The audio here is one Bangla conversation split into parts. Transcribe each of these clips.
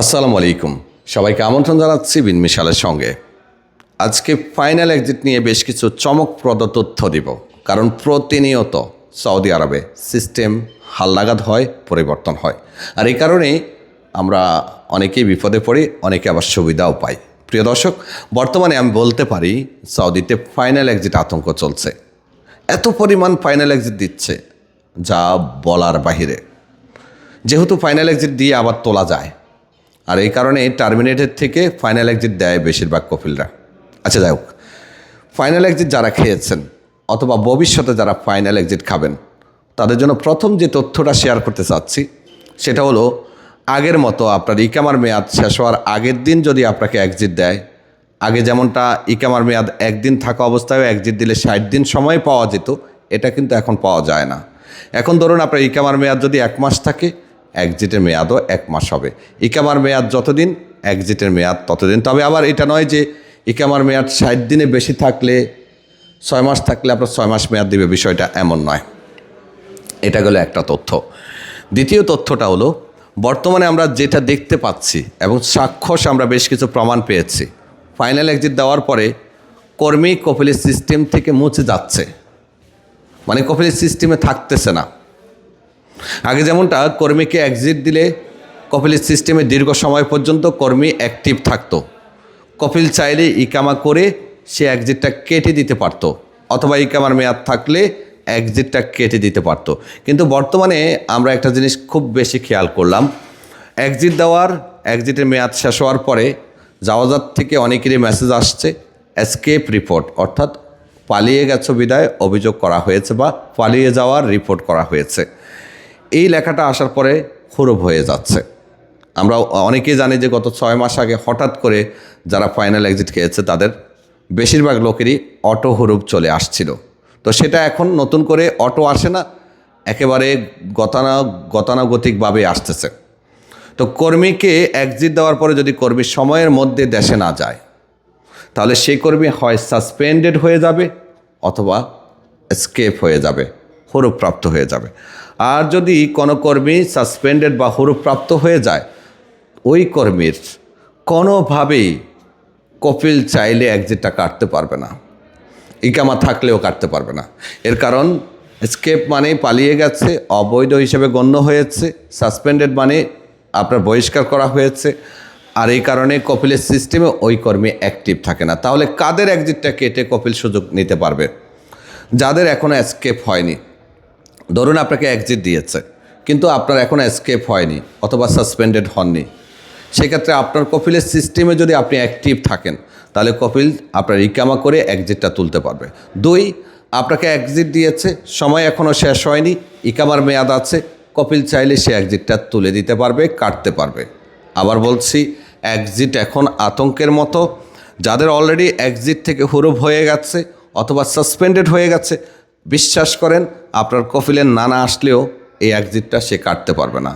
আসসালামু আলাইকুম। সবাইকে আমন্ত্রণ জানাচ্ছি বিন মিশালের সঙ্গে। আজকে ফাইনাল এক্সিট নিয়ে বেশ কিছু চমকপ্রদ তথ্য দিব। কারণ প্রতিনিয়ত সৌদি আরবে সিস্টেম হালনাগাদ হয়, পরিবর্তন হয়। আর এই কারণেই আমরা অনেকেই বিপদে পড়ি, অনেকে আবার সুবিধাও পাই। প্রিয় দর্শক, বর্তমানে আমি বলতে পারি সৌদিতে ফাইনাল এক্সিট আতঙ্ক চলছে। এত পরিমাণ ফাইনাল এক্সিট দিচ্ছে যা বলার বাহিরে। যেহেতু ফাইনাল এক্সিট দিয়ে আবার তোলা যায় আর এই কারণে টার্মিনেটের থেকে ফাইনাল এক্সিট দেয় বেশিরভাগ কপিলরা। আচ্ছা যাই হোক। ফাইনাল এক্সিট যারা খেয়েছেন অথবা ভবিষ্যতে যারা ফাইনাল এক্সিট খাবেন, তাদের জন্য প্রথম যে তথ্যটা শেয়ার করতে চাচ্ছি, সেটা হলো, আগের মতো আপনার ইকামার মেয়াদ শেষ হওয়ার আগের দিন যদি আপনাকে এক্সিট দেয়, আগে যেমনটা ইকামার মেয়াদ একদিন থাকা অবস্থায় এক্সিট দিলে ষাট দিন সময় পাওয়া যেত, এটা কিন্তু এখন পাওয়া যায় না। এখন ধরুন আপনার ইকামার মেয়াদ যদি এক মাস থাকে এক্সিটের মেয়াদও এক মাস হবে। ইকামার মেয়াদ যতদিন এক্সিটের মেয়াদ ততদিন। তবে আবার এটা নয় যে ইকামার মেয়াদ ষাট দিনে বেশি থাকলে, ছয় মাস থাকলে আপনার ছয় মাস মেয়াদ দিবে, বিষয়টা এমন নয়। এটা গেলো একটা তথ্য। দ্বিতীয় তথ্যটা হলো, বর্তমানে আমরা যেটা দেখতে পাচ্ছি এবং সাক্ষস আমরা বেশ কিছু প্রমাণ পেয়েছি। ফাইনাল এক্সিট দেওয়ার পরে কর্মী কপিলের সিস্টেম থেকে মুছে যাচ্ছে। মানে কপিলের সিস্টেমে থাকতেছে না। আগে যেমনটা, কর্মীকে এক্সিট দিলে কপিলের সিস্টেমে দীর্ঘ সময় পর্যন্ত কর্মী অ্যাক্টিভ থাকতো। কপিল চাইলে ইকামা করে সে এক্সিটটা কেটে দিতে পারতো, অথবা ইকামার মেয়াদ থাকলে এক্সিটটা কেটে দিতে পারতো। কিন্তু বর্তমানে আমরা একটা জিনিস খুব বেশি খেয়াল করলাম এক্সিট দেওয়ার এক্সিটের মেয়াদ শেষ হওয়ার পরে জাওয়াজাত থেকে অনেকেরই মেসেজ আসছে এসকেপ রিপোর্ট অর্থাৎ পালিয়ে গেছো বিদায়, অভিযোগ করা হয়েছে বা পালিয়ে যাওয়ার রিপোর্ট করা হয়েছে। এই লেখাটা আসার পরে হুরুপ হয়ে যাচ্ছে। আমরা অনেকেই জানি যে গত ছয় মাস আগে হঠাৎ করে যারা ফাইনাল এক্সিট খেয়েছে, তাদের বেশিরভাগ লোকেরই অটো হুরুপ চলে আসছিল। তো সেটা এখন নতুন করে অটো আসে না, একেবারে গতানা, গতানুগতিকভাবে আসতেছে। তো কর্মীকে এক্সিট দেওয়ার পরে যদি কর্মী সময়ের মধ্যে দেশে না যায়, তাহলে সেই কর্মী হয় সাসপেন্ডেড হয়ে যাবে অথবা স্কেপ হয়ে যাবে। হরুপ্রাপ্ত হয়ে যাবে। আর যদি কোনো কর্মী সাসপেন্ডেড বা হরুপ্রাপ্ত হয়ে যায়, ওই কর্মীর কোনোভাবেই কপিল চাইলে এক্সিটটা কাটতে পারবে না। ইকামা থাকলেও কাটতে পারবে না। এর কারণ স্কেপ মানে পালিয়ে গেছে, অবৈধ হিসেবে গণ্য হয়েছে সাসপেন্ডেড মানে আপনার বহিষ্কার করা হয়েছে, আর এই কারণে কপিলের সিস্টেমে ওই কর্মী অ্যাক্টিভ থাকে না। তাহলে কাদের একজিটটা কেটে কপিল সুযোগ নিতে পারবে? যাদের এখনও স্কেপ হয়নি। ধরুন আপনাকে এক্সিট দিয়েছে, কিন্তু আপনার এখনও স্কেপ হয়নি অথবা সাসপেন্ডেড হননি। সেক্ষেত্রে আপনার কপিলের সিস্টেমে যদি আপনি অ্যাক্টিভ থাকেন, তাহলে কপিল আপনার ইকামা করে এক্সিটটা তুলতে পারবে। দুই, আপনাকে এক্সিট দিয়েছে, সময় এখনও শেষ হয়নি, ইকামার মেয়াদ আছে, কপিল চাইলে সে এক্সিটটা তুলে দিতে পারবে, কাটতে পারবে। আবার বলছি এক্সিট এখন আতঙ্কের মতো, যাদের অলরেডি এক্সিট থেকে হুরুপ হয়ে গেছে অথবা সাসপেন্ডেড হয়ে গেছে বিশ্বাস করেন, আপনার কফিলের নানা আসলেও এই একজিটটা সে কাটতে পারবে না।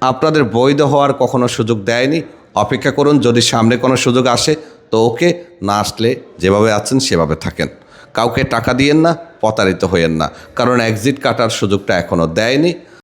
আপনাদের বৈধ হওয়ার কখনো সুযোগ দেয়নি। অপেক্ষা করুন, যদি সামনে কোনো সুযোগ আসে, তো ওকে না আসলে যেভাবে আছেন, সেভাবে থাকেন। কাউকে টাকা দিয়েন না, প্রতারিত হইয়েন না। কারণ একজিট কাটার সুযোগটা এখনও দেয়নি।